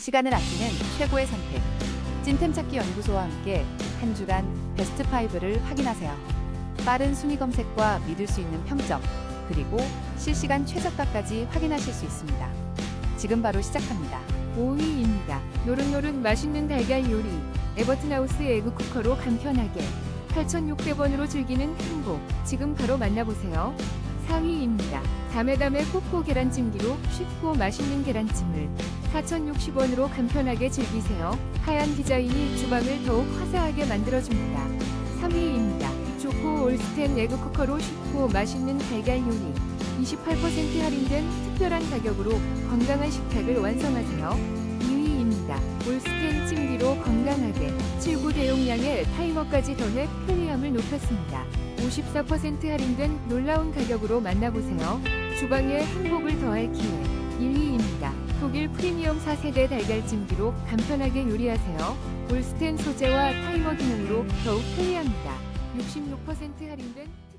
시간을 아끼는 최고의 선택. 찐템 찾기 연구소와 함께 한 주간 베스트 5를 확인하세요. 빠른 순위 검색과 믿을 수 있는 평점, 그리고 실시간 최저가까지 확인하실 수 있습니다. 지금 바로 시작합니다. 5위입니다. 노릇노릇 맛있는 달걀 요리. 에버튼하우스 에그쿠커로 간편하게 8,600원으로 즐기는 행복. 지금 바로 만나보세요. 4위입니다. 다메다메 코코 계란찜기로 쉽고 맛있는 계란찜을 4,060원으로 간편하게 즐기세요. 하얀 디자인이 주방을 더욱 화사하게 만들어줍니다. 3위입니다. 초코 올스텐 에그쿠커로 쉽고 맛있는 달걀 요리. 28% 할인된 특별한 가격으로 건강한 식탁을 완성하세요. 2위입니다. 올스텐 찜기로 건강하게 7구 대용량의 타이머까지 더해 편리함을 높였습니다. 54% 할인된 놀라운 가격으로 만나보세요. 주방에 행복을 더할 기회. 1위입니다. 독일 프리미엄 4세대 달걀 찜기로 간편하게 요리하세요. 올스텐 소재와 타이머 기능으로 더욱 편리합니다. 66% 할인된